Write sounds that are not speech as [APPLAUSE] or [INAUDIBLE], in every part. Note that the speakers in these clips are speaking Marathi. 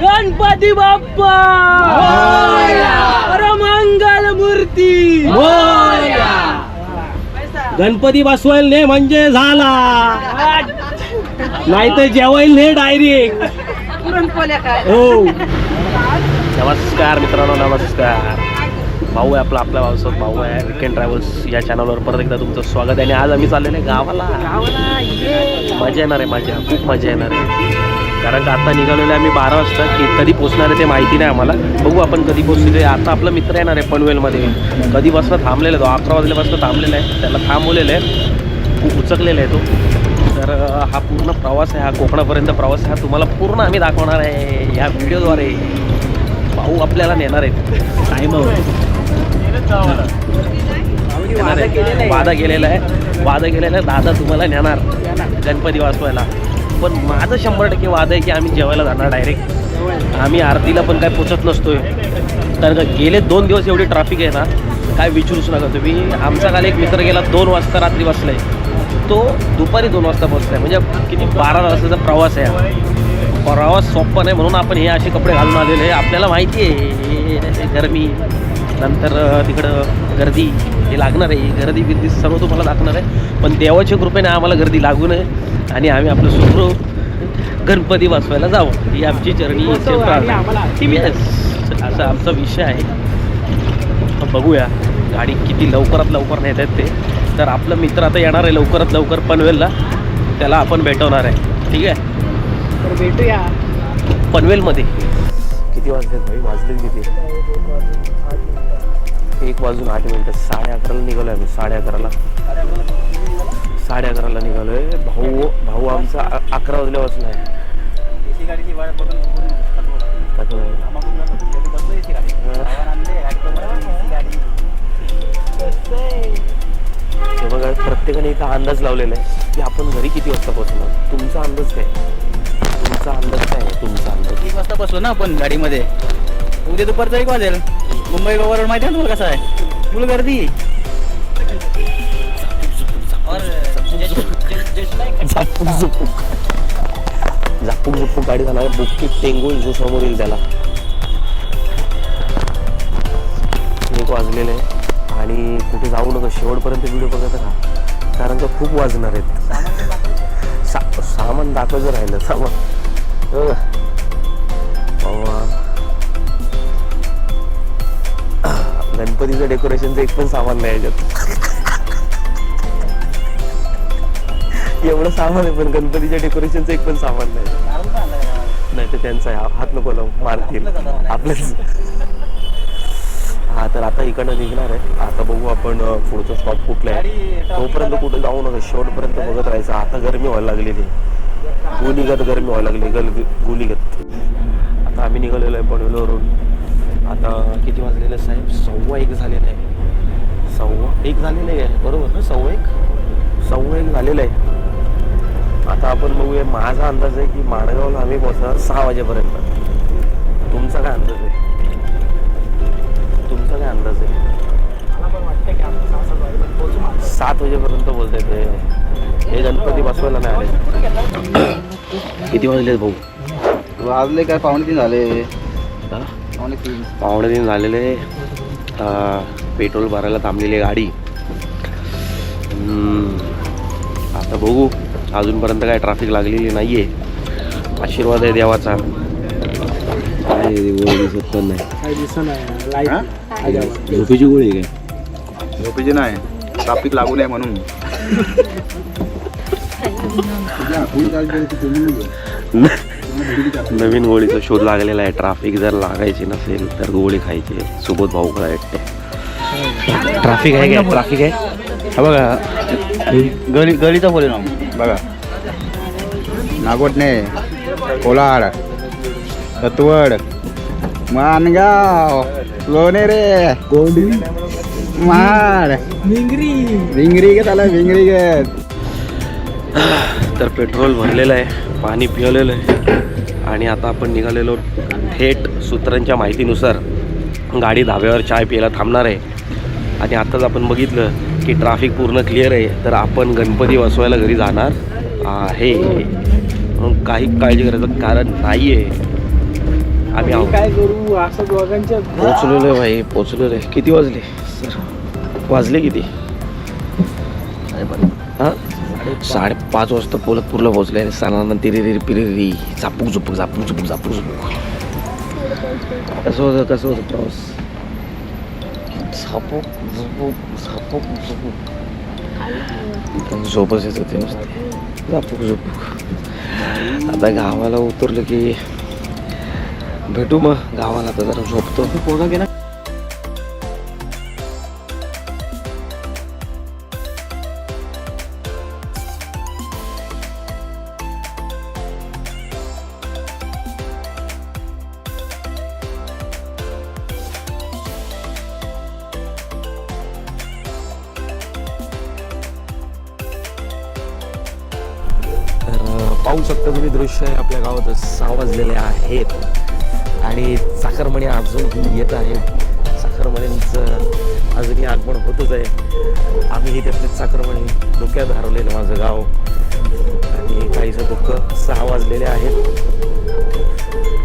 गणपती बाप्पा. परमंगल मूर्ती. गणपती बसवायला ने म्हणजे झाला. नाही तर जेवायला ने डायरेक्ट हो. नमस्कार मित्रांनो नमस्कार. भाऊ आहे आपला आपला भाऊसोबत भाऊ आहे विकेंड ट्रॅव्हल्स या चॅनलवर परत एकदा तुमचं स्वागत आहे. आणि आज आम्ही चाललेलो आहे गावाला. मजा येणार आहे मजा. खूप मजा येणार आहे. कारण का आता निघालेलो आहे आम्ही बारा वाजता की कधी पोचणार आहे ते माहिती नाही आम्हाला. बघू आपण कधी पोचतो ते आता आपला मित्र येणार आहे पनवेलमध्ये. कधीपासून थांबलेला आहे तो. अकरा वाजल्यापासून थांबलेला आहे. त्याला थांबवलेलं आहे. खूप उचकलेला आहे तो. तर हा पूर्ण प्रवास आहे. हा कोकणापर्यंत प्रवास आहे. हा तुम्हाला पूर्ण आम्ही दाखवणार आहे या व्हिडिओद्वारे भाऊ आपल्याला नेणार आहेत. आहे वादा केलेला आहे वादा केलेला आहे दादा तुम्हाला नेणार गणपती वाचवायला पण माझं शंभर टक्के वाद आहे की आम्ही जेवायला जाणार डायरेक्ट आम्ही आरतीला पण काय पोचत नसतोय कारण का गेले दोन दिवस एवढी ट्रॅफिक आहे ना काय विचारूच नका तुम्ही आमचा काल एक मित्र गेला दोन वाजता रात्री बसलाय तो दुपारी दोन वाजता पोचलाय म्हणजे किती बारा वाजताचा प्रवास आहे प्रवास सोपा नाही म्हणून आपण हे असे कपडे घालून आलेले आहे आपल्याला माहिती आहे गरमी नंतर तिकडं गर्दी हे लागणार आहे गर्दी बिर्दी सर्व तुम्हाला दाखवणार आहे. पण देवाच्या कृपेने आम्हाला गर्दी लागू नये आणि आम्ही आपलं सुखरूप गणपती बसवायला जावं. ही आमची जर्नी असा आमचा विषय आहे. बघूया गाडी किती लवकरात लवकर नेत आहेत ते. तर आपलं मित्र आता येणार आहे लवकरात लवकर पनवेलला. त्याला आपण भेटवणार आहे. ठीक आहे? तर भेटूया. पनवेलमध्ये. किती वाजले भाई? वाजले किती? एक वाजून आठ मिनटं साडे अकराला निघालो आम्ही साडे अकराला. साडे अकराला निघालो आहे भाऊ भाऊ आमचा अकरा वाजल्यापासून आहे. आहे? हे. बघा प्रत्येकाने इथं अंदाज लावलेला आहे की आपण घरी किती वाजता पोहोचणार? तुमचा अंदाज काय? तुमचा अंदाज काय आहे? तुमचा अंदाज. एक वाजता बसलो ना आपण गाडीमध्ये. उद्या दुपारचं एक वाजेल. मुंबई गोवावर माहिती आहे ना तुला कसं आहे? फुल गर्दी. झापूक झुपूक. झापूक झुपूक गाडी जाणार बुक्की टेंगून जो समोर येईल त्याला. एक वाजलेलं आहे. आणि कुठे जाऊ नका शेवटपर्यंत व्हिडिओ बघत का कारण तो खूप वाजणार आहेत सा सामान दाखवायचं राहिलं सामान. गणपतीचं डेकोरेशनचं एक पण सामान नाही याच्यात. एवढं सामान आहे पण गणपतीच्या डेकोरेशनचं एक पण सामान नाही. नाही तर त्यांचा हात नको लावून मारतील. आपल्याच हा तर आता इकडनं निघणार आहे. आता बघू आपण पुढचं स्टॉप कुठला आहे. तोपर्यंत कुठं जाऊ नका. शेवटपर्यंत बघत राहायचं. आता गरमी व्हायला लागलेली आहे गुलीगत गरमी व्हायला लागली. गल गुलीगत. आता आम्ही निघालेलो आहे पनवेलवरून आता किती वाजलेलं आहे साहेब? सव्वा एक झालेलं आहे. सव्वा एक झालेलं आहे बरोबर ना? सव्वा एक? सव्वा एक झालेलं आहे. आता आपण बघूया माझा अंदाज आहे की माणगावला आम्ही पोहोचणार सहा वाजेपर्यंत. तुमचा काय अंदाज आहे? तुमचा काय अंदाज आहे? मला पण वाटतं की आपण सहा सात वाजेपर्यंत बोलताय ते. हे गणपती बसवायला नाही आले. किती वाजले भाऊ? वाजले काय पावणे तीन झाले? पावणे तीन झालेले पेट्रोल भरायला थांबलेली गाडी. आता बघू अजूनपर्यंत काय ट्रॅफिक लागलेली नाही आहे आशीर्वाद आहे देवाचा. काय दिसत पण नाही. काही दिसत नाही लाइट झोपेची गोळी काय? झोपेचे नाही ट्राफिक लागू नये म्हणून. [LAUGHS] [LAUGHS] नवीन गोळीचा शोध लागलेला आहे. ट्रॅफिक जर लागायची नसेल तर गोळी खायची. सोबत भाऊ काय वाटते ट्रॅफिक आहे काय? ट्रॅफिक आहे? हा बघा. गली गलीचा बोले ना बघा. नागोटणे कोलाड सतवड मानगाव लोणेरे कोंडी. माड. मिंगरी विंगरी घेत आला विंगरी घेत. [SIGHS] तर पेट्रोल भरलेलं आहे पाणी पिवलेलं आहे. आणि आता आपण निघालेलो थेट सूत्रांच्या माहितीनुसार गाडी धाब्यावर चाय प्यायला थांबणार आहे. आणि आत्ताच आपण बघितलं की ट्रॅफिक पूर्ण क्लिअर आहे तर आपण गणपती बसवायला घरी जाणार आहे. म्हणून काही काळजी करायचं कारण नाही आहे आम्ही काय करू? असं दोघांच्या पोचलेलो आहे भाई पोचलेलो आहे. किती वाजले? सर वाजले किती? हां? साडेपाच वाजता पोलतपूरला पोहोचले आणि सणांना तिरिरी पिरिरी झापूक झुपूक झापूक झुपूक झापूक झुपूक. कसं होतं कसं होतं प्रवास? झापूक झुपूक झापूक झुपूक. झोपच येत होते नुसते. झापूक झुपूक. आता गावाला उतरलं की भेटू मग. गावाला आता जरा झोपतो. पोरगा गेला? पाहू शकता तुम्ही दृश्य आहे आपल्या गावात सहा वाजलेले आहेत. आणि साखरमणी अजूनही येत आहेत साखरमणींचं अजूनही आगमन होतच आहे. आम्हीही त्यातले साखरमणी डोक्यात हरवलेलं माझं गाव. आणि काहीचं दुःख सहा वाजलेले आहेत.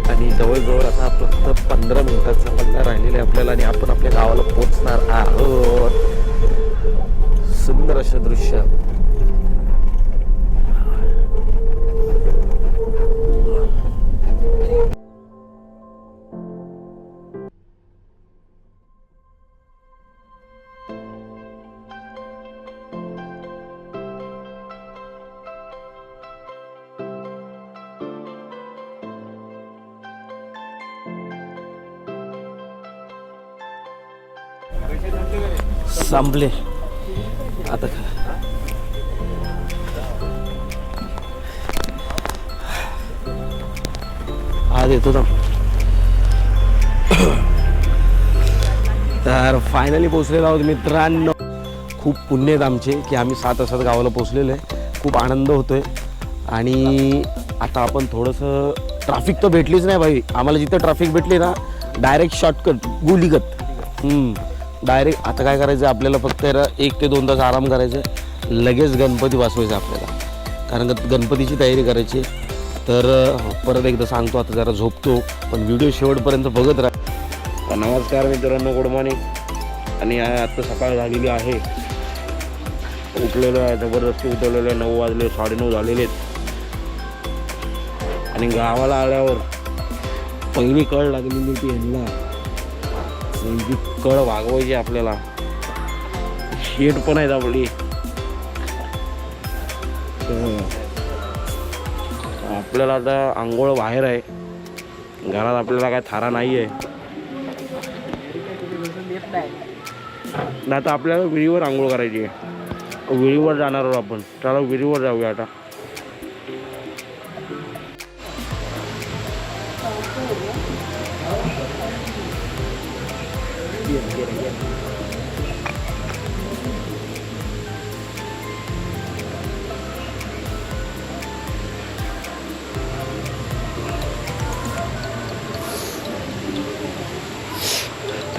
आणि जवळजवळ आता फक्त पंधरा मिनिटाचा पल्ला राहिलेला आहे आपल्याला आणि आपण आपल्या गावाला पोचणार आहोत. सुंदर असं दृश्य. संपले. आता आज येतो ना तर फायनली पोचलेलो आहोत मित्रांनो. खूप पुण्य आहेत आमचे की आम्ही सात वाजता गावाला पोचलेलो आहे. खूप आनंद होतोय. आणि आता आपण थोडंसं ट्रॅफिक तर भेटलीच नाही भाई. आम्हाला जिथं ट्रॅफिक भेटली ना डायरेक्ट शॉर्टकट गुलीगत. डायरेक्ट आता काय करायचं आपल्याला फक्त याला एक ते दोन तास आराम करायचं लगेच गणपती वाचवायचा आपल्याला. कारण का गणपतीची तयारी करायची तर परत एकदा सांगतो आता जरा झोपतो पण व्हिडिओ शेवटपर्यंत बघत राहा. नमस्कार मित्रांनो गुड मॉर्निंग. आणि आत्ता सकाळ झालेली आहे. उठलेलो आहे जबरदस्ती उठवलेलो आहे. नऊ वाजले साडेनऊ झालेले आहेत. आणि गावाला आल्यावर पहिली कळ लागलेली ती ह्यांना म्हणजे कळ वागवायची आपल्याला. शेट पण आहेत आपली. आपल्याला आता आंघोळ बाहेर आहे. घरात आपल्याला काय थारा नाही आहे नाही तर आपल्याला विहिरीवर आंघोळ करायची आहे. विहिरीवर जाणार आहोत आपण. चला विहिरीवर जाऊया आता.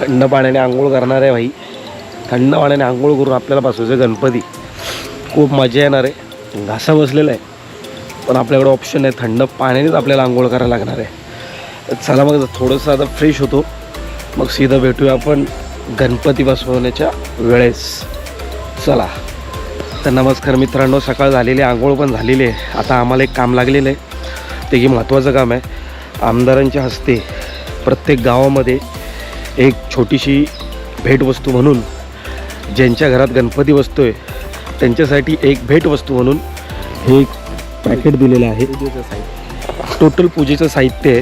थंड पाण्याने आंघोळ करणार आहे भाई. थंड पाण्याने आंघोळ करून आपल्याला बसवायचं गणपती. खूप मजा येणार आहे. घासा बसलेला आहे. पण आपल्याकडे ऑप्शन आहे थंड पाण्यानेच आपल्याला आंघोळ करायला लागणार आहे. चला मग थोडंसं आता फ्रेश होतो. मग सीधा भेटूया आपण गणपती बसवण्याच्या वेळेस. चला. तर नमस्कार मित्रांनो सकाळ झालेली आंघोळ पण झालेली आहे. आता आम्हाला एक काम लागलेलं आहे. ते की महत्त्वाचं काम आहे. आमदारांच्या हस्ते प्रत्येक गावामध्ये एक छोटीशी भेटवस्तू म्हणून ज्यांच्या घरात गणपती बसतोय त्यांच्यासाठी एक भेटवस्तू म्हणून हे एक पॅकेट दिलेलं आहे. टोटल पूजेचं साहित्य आहे.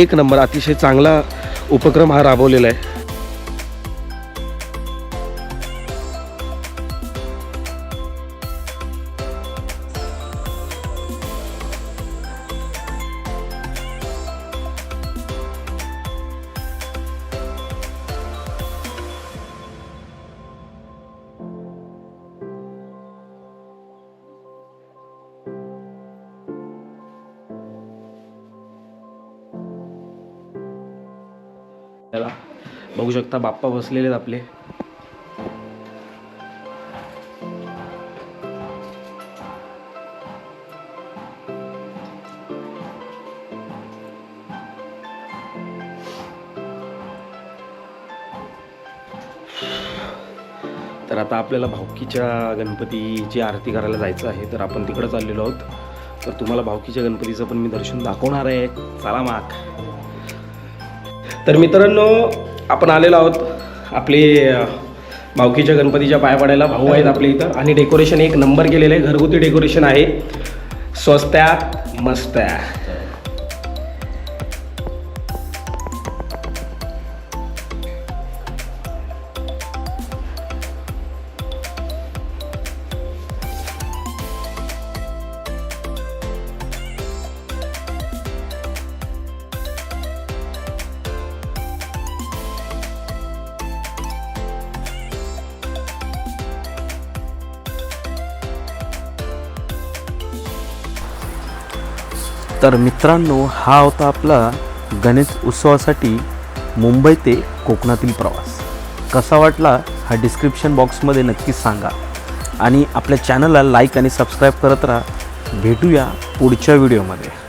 एक नंबर अतिशय चांगला उपक्रम हा राबवलेला आहे. बघू शकता बाप्पा बसलेले आहेत आपले. तर आता आपल्याला भावकीच्या गणपतीची आरती करायला जायचं आहे तर आपण तिकडे चाललेलो आहोत. तर तुम्हाला भावकीच्या गणपतीचं पण मी दर्शन दाखवणार आहे. चला माग. तर मित्रांनो आपण आलेलो आहोत. आपले अ, भावकीच्या गणपतीच्या पाया पडायला भाऊ आहेत आपल्या इथं. आणि डेकोरेशन एक नंबर केलेलं आहे. घरगुती डेकोरेशन आहे. स्वस्त्या मस्त्या तर मित्रांनो हा होता आपला गणेश उत्सवासाठी मुंबई ते कोकणातील प्रवास. कसा वाटला हा डिस्क्रिप्शन बॉक्समध्ये नक्कीच सांगा. आणि आपल्या चॅनलला लाईक आणि सबस्क्राईब करत राहा. भेटूया पुढच्या व्हिडिओमध्ये